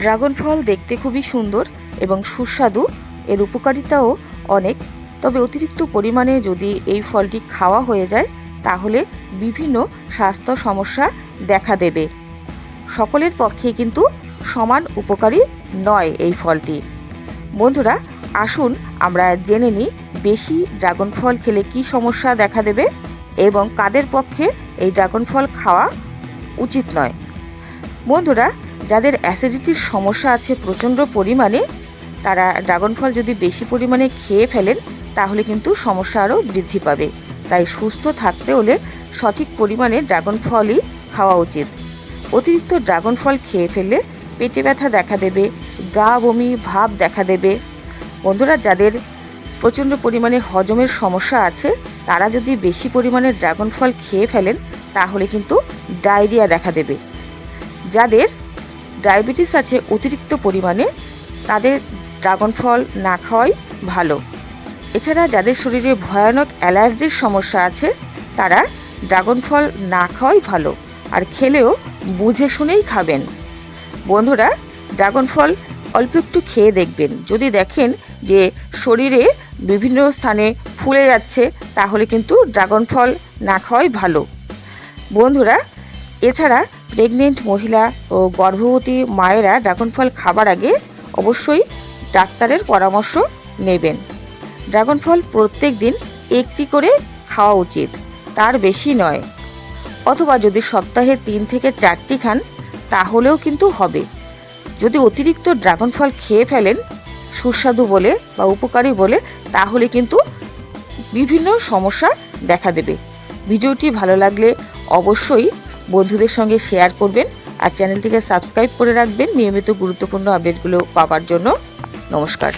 Dragon ফল দেখতে খুবই সুন্দর এবং সুস্বাদু, এর উপকারিতাও অনেক। তবে অতিরিক্ত পরিমাণে যদি এই ফলটি খাওয়া হয়ে যায়, তাহলে বিভিন্ন স্বাস্থ্য সমস্যা দেখা দেবে। সকলের পক্ষে কিন্তু সমান উপকারী নয় এই ফলটি। বন্ধুরা, আসুন আমরা জেনে নিই বেশি ড্রাগন ফল খেলে কি সমস্যা দেখা দেবে এবং কাদের পক্ষে এই ড্রাগন ফল খাওয়া উচিত নয়। বন্ধুরা যাদের অ্যাসিডিটির সমস্যা আছে প্রচণ্ড পরিমাণে, তারা ড্রাগন ফল যদি বেশি পরিমাণে খেয়ে ফেলেন, তাহলে কিন্তু সমস্যা আরও বৃদ্ধি পাবে। তাই সুস্থ থাকতে হলে সঠিক পরিমাণে ড্রাগন ফলই খাওয়া উচিত। অতিরিক্ত ড্রাগন ফল খেয়ে ফেললে পেটে ব্যথা দেখা দেবে, গা বমি, ভাব দেখা দেবে। বন্ধুরা, যাদের প্রচণ্ড পরিমাণে হজমের সমস্যা আছে, তারা যদি বেশি পরিমাণে ড্রাগন ফল খেয়ে ফেলেন, তাহলে কিন্তু ডায়রিয়া দেখা দেবে। যাদের ডায়াবেটিস আছে অতিরিক্ত পরিমাণে, তাদের ড্রাগন ফল না খাওয়াই ভালো। এছাড়া যাদের শরীরে ভয়ানক অ্যালার্জির সমস্যা আছে, তারা ড্রাগন ফল না খাওয়াই ভালো আর খেলেও বুঝে শুনেই খাবেন। বন্ধুরা, ড্রাগন ফল অল্প একটু খেয়ে দেখবেন। যদি দেখেন যে শরীরে বিভিন্ন স্থানে ফুলে যাচ্ছে, তাহলে কিন্তু ড্রাগন ফল না খাওয়াই ভালো। বন্ধুরা, এছাড়া প্রেগনেন্ট মহিলা ও গর্ভবতী মায়েরা ড্রাগন ফল খাবার আগে অবশ্যই ডাক্তারের পরামর্শ নেবেন। ড্রাগন ফল প্রত্যেক দিন একটি করে খাওয়া উচিত, তার বেশি নয়। অথবা যদি সপ্তাহে তিন থেকে চারটি খান, তাহলেও কিন্তু হবে। যদি অতিরিক্ত ড্রাগন ফল খেয়ে ফেলেন, সুস্বাদু বলে বা উপকারী বলে, তাহলে কিন্তু বিভিন্ন সমস্যা দেখা দেবে। ভিডিওটি ভালো লাগলে অবশ্যই বন্ধুদের সঙ্গে শেয়ার করবেন আর চ্যানেলটিকে সাবস্ক্রাইব করে রাখবেন। নিয়মিত গুরুত্বপূর্ণ আপডেটগুলো পাওয়ার জন্য। নমস্কার।